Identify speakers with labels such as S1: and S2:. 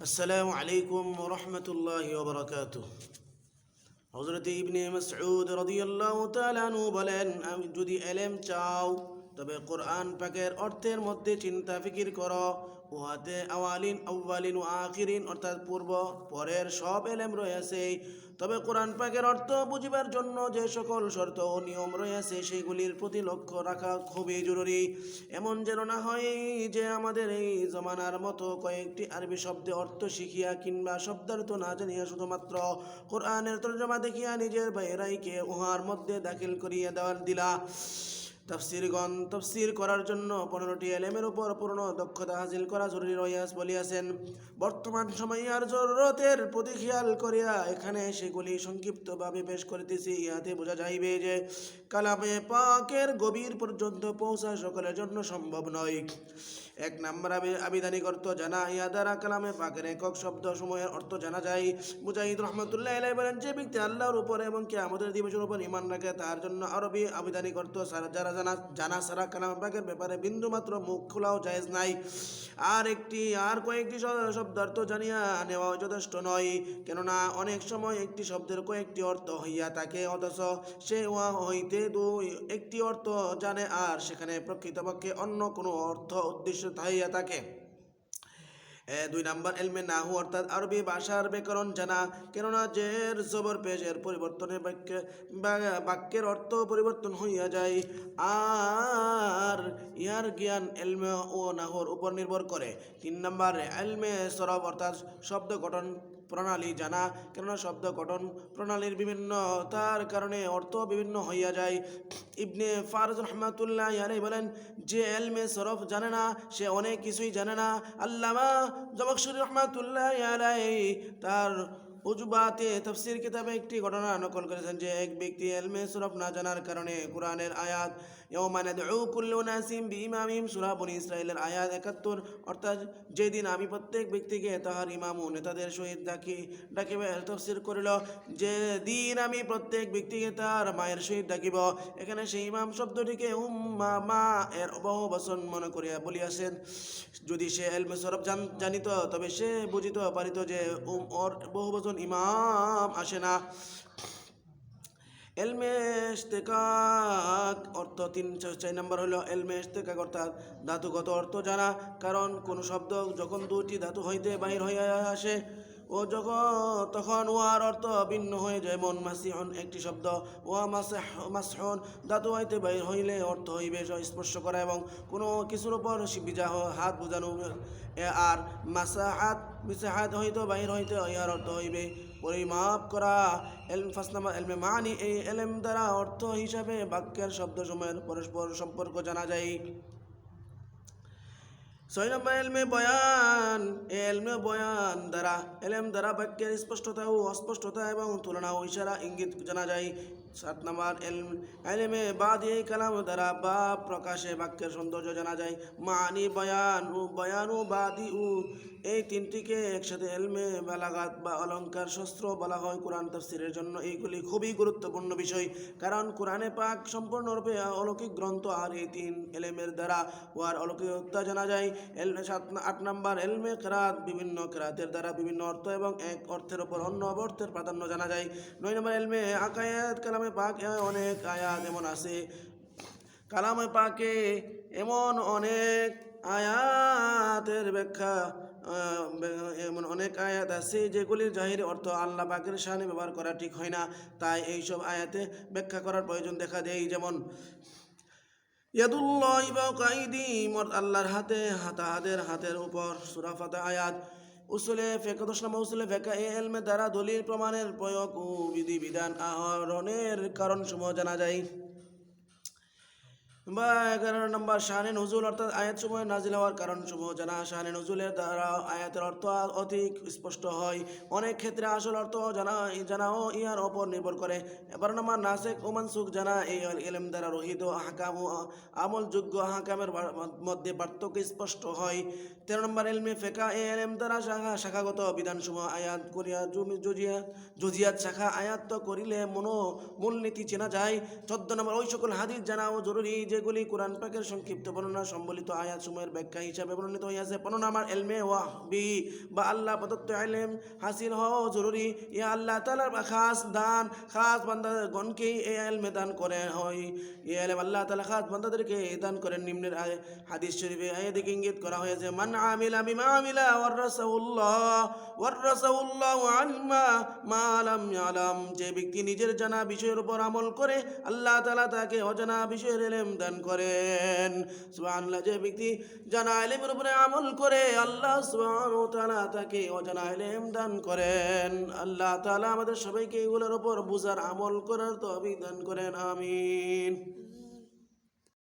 S1: আসসালামু আলাইকুম রহমতুল্লাহ ওবরাকাত হজরত ইবনে মাসউদ রাদিয়াল্লাহু তাআলা আনহু বলেন আমি যদি এলেম চাও তবে কোরআন পাকের অর্থের মধ্যে চিন্তা ফিকির কর। উহাতে আওয়ালিন আউ্বালিন ও আখিরিন, অর্থাৎ পূর্ব, পরের সব এলেম রয়েছে। তবে কোরআন পাকের অর্থ বুঝিবার জন্য যে সকল শর্ত ও নিয়ম রয়েছে, সেগুলির প্রতি লক্ষ্য রাখা খুবই জরুরি। এমন যেন না হয় যে আমাদের এই জমানার মতো কয়েকটি আরবি শব্দে অর্থ শিখিয়া কিংবা শব্দার্থ না জানিয়া শুধুমাত্র কোরআনের তর্জমা দেখিয়া নিজের বাইরাইকে উহার মধ্যে দাখিল করিয়া দেওয়ার দিলা। তফসিরগণ তফসির করার জন্য পনেরোটি এলেমের উপর পূর্ণ দক্ষতা হাসিল করা জরুরি রইয়াস বলিয়াছেন। বর্তমান সময়ে আর জরুরতের প্রতি খেয়াল করিয়া এখানে সেগুলি সংক্ষিপ্তভাবে পেশ করিতেছি। ইহাতে বোঝা যাইবে যে, কালামে পাকের গভীর পর্যন্ত পৌঁছা সকলের জন্য সম্ভব নয়। এক নাম্বার আবি- আবিধানিক অর্থ জানা, ইয়া দ্বারা কালামে পাকের একক শব্দ সময়ের অর্থ জানা যায়। মুজাহিদ রহমতুল্লাহ আলাই বলেন, যে ব্যক্তি আল্লাহর উপর এবং কে আমাদের দিবসের উপর ইমান রাখে, তার জন্য আরবি আবিধানিক অর্থ যারা জানা জানা সারা কালামে পাকের ব্যাপারে বিন্দুমাত্র মুখ খোলাও জায়েজ নাই। আর একটি আর কয়েকটি শব্দার্থ জানিয়া নেওয়া যথেষ্ট নয়, কেননা অনেক সময় একটি শব্দের কয়েকটি অর্থ হইয়া থাকে, অথচ সে উহা হইতে দুই একটি অর্থ জানে, আর সেখানে প্রকৃতপক্ষে অন্য কোনো অর্থ উদ্দেশ্য হইয়া থাকে এ, দুই নাম্বার, এলমে নাহু অর্থাৎ আরবি ভাষার ব্যাকরণ জানা। কেননা জের, জবর পেশের পরিবর্তনে বাক্যে বাক্যের অর্থ পরিবর্তন হইয়া যায়। আর ইহার জ্ঞান এলমে ও নাহর উপর নির্ভর করে। তিন নাম্বার, এলমে সরব অর্থাৎ শব্দ গঠন প্রণালী জানা। কেননা শব্দ গঠন প্রণালীর বিভিন্ন তার কারণে অর্থ বিভিন্ন হইয়া যায়। ইবনে ফারজ রহমাতুল্লাহ ইয়ারে বলেন, যে এলমে সরফ জানে না, সে অনেক কিছুই জানে না। আল্লামা জবকশুর রহমাতুল্লাহ ইয়ালাই তার উজবাতে তফসির কিতাবে একটি ঘটনা নকল করেছেন যে এক ব্যক্তি এলমে সুরফ না জানার কারণে কোরআনের আয়াত ইয়ৌমা নাদউ কুল্লু নাসিম বিইমামিহিম সূরা বনি ইসরাইলের আয়াত একাত্তর, অর্থাৎ যেদিন আমি প্রত্যেক ব্যক্তিকে তাহার নেতাদের সহিত ডাকি, ডাকিবে, তফসির করিল যে দিন আমি প্রত্যেক ব্যক্তিকে তার মায়ের সহিত ডাকিব, এখানে সেই ইমাম শব্দটিকে উম্মা মা এর বহু বচন মনে করিয়া বলিয়াছেন। যদি সে এলমে জান, জানিত, তবে সে বুঝিত পারিত যে উম বহু বচন ইমাম আসে না। এলমে ইস্তেকাক অর্থ তিন চার নম্বর হলো এলমে ইস্তেকাক অর্থাৎ ধাতুগত অর্থ জানা। কারণ কোন শব্দ যখন দুটি ধাতু হইতে বাহির হইয়া আসে ও যখন তখন উহার অর্থ ভিন্ন হয়ে যায়। মন মাসিহন একটি শব্দ। ওয়া মাসেহ, মাসহন, ধাতু হইতে বাহির হইলে অর্থ হইবে স্পর্শ করা এবং কোনো কিছুর উপর বিজা হাত বোঝানো আর মাসাহাত, মিসাহাত হইতে বাহির হইতে ইহার অর্থ হইবে পরিমাপ করা। এলম ফার্স্ট নাম্বার এলমে মানি, এই এলম দ্বারা অর্থ হিসাবে বাক্যের শব্দ সময়ের পরস্পর সম্পর্ক জানা যায়। ছয় নম্বর এলমে বয়ান এলমে বয়ান দ্বারা, এলম দ্বারা বাক্যের স্পষ্টতা ও অস্পষ্টতা এবং তুলনা ও ইশারা ইঙ্গিত জানা যায়। সাত নম্বর এলম এই কালাম দ্বারা বা প্রকাশে বাক্যের সৌন্দর্য জানা যায়। মানি বয়ান ও বয়ান ও বাদি ও এই তিনটিকে একসাথে এলমে বালাগাত বা অলংকার শস্ত্র বলা হয় কোরআন তফসিরের জন্য। এইগুলি খুবই গুরুত্বপূর্ণ বিষয়, কারণ কোরআনে পাক সম্পূর্ণরূপে অলৌকিক গ্রন্থ আর এই তিন এলেমের দ্বারা ওয়ার অলৌকিকতা জানা যায়। এলমে সাত আট নম্বর এলমে কেরাত, বিভিন্ন কেরাতের দ্বারা বিভিন্ন অর্থ এবং এক অর্থের ওপর অন্য অর্থের প্রাধান্য জানা যায়। নয় নম্বর এলমে আকায়াত কালামে পাক এ অনেক আয়াত এমন আছে। কালামে পাকে এমন অনেক আয়াতের ব্যাখ্যা এমন অনেক আয়াত আছে যেগুলির জাহির অর্থ আল্লাহ পাকের সামনে ব্যবহার করা ঠিক হয় না। তাই এইসব আয়াতে ব্যাখ্যা করার প্রয়োজন দেখা দেয় যেমন, ইয়াদুল্লাহ কাইদিম আল্লাহর হাতে হাতাহাদের হাতের উপর সুরাফাতে আয়াত উসুলে ফেকা দশ নম্বর উসুলে ফেকা এ এলমে দ্বারা দলিল প্রমাণের প্রয়োগ ও বিধি বিধান আহরণের কারণসমূহ জানা যায়। বা এগারো নম্বর শাহানে নজুল অর্থাৎ আয়াত সময় নাজিল হওয়ার কারণ সমূহ জানা। শাহানে নজুলের দ্বারা আয়াতের অর্থ অধিক স্পষ্ট হয়। অনেক ক্ষেত্রে আসল অর্থ জানা, জানাও ইহার ওপর নির্ভর করে। এবার নম্বর নাসেক ও সুখ জানা, এই এলেম দ্বারা রহিত হাকাম ও আমলযোগ্য হাকামের মধ্যে পার্থক্য স্পষ্ট হয়। তেরো নম্বর এলমে ফেকা, এই এলেম দ্বারা শাখা, শাখাগত বিধানসমূহ আয়াত করিয়া জজিয়া, জজিয়াত শাখা আয়াত্ত করিলে মনো, মূলনীতি চেনা যায়। চোদ্দ নম্বর ওই সকল হাদিস জানাও জরুরি যে এগুলি কোরআন পাকের সংক্ষিপ্ত বর্ণনা, সম্বলিত আয়াত সময়ের ব্যাখ্যা হিসাবে বর্ণিত হইয়াছে। বর্ণনা আমার এলমে ওয়াহবি, বা আল্লাহ প্রদত্ত এলেম হাসিল হওয়া জরুরি। ইয়া আল্লাহ তালার খাস দান, খাস বান্দাগণকে এই এলমে দান করে হয় এই এলেম আল্লাহ তালা খাস বান্দাদেরকে দান করেন। নিম্নের হাদিস শরীফে আয়াদিকে ইঙ্গিত করা হয়েছে, মান আমিলা বিমা আমিলা ওয়াররাসাউল্লাহ ওয়াররাসাউল্লাহ আলমা মা লাম ইয়ালাম। যে ব্যক্তি নিজের জানা বিষয়ের উপর আমল করে, আল্লাহ তালা তাকে অজানা বিষয়ের এলেম দান করেন। সুবহানাল্লাহ, যে ব্যক্তি জানা এলেমের উপরে আমল করে, আল্লাহ সুবহানাহু তাআলা তাকে অজানা এলেম দান করেন। আল্লাহ তাআলা আমাদের সবাইকে এগুলোর উপর বুঝার আমল করার তো দান করেন, আমিন।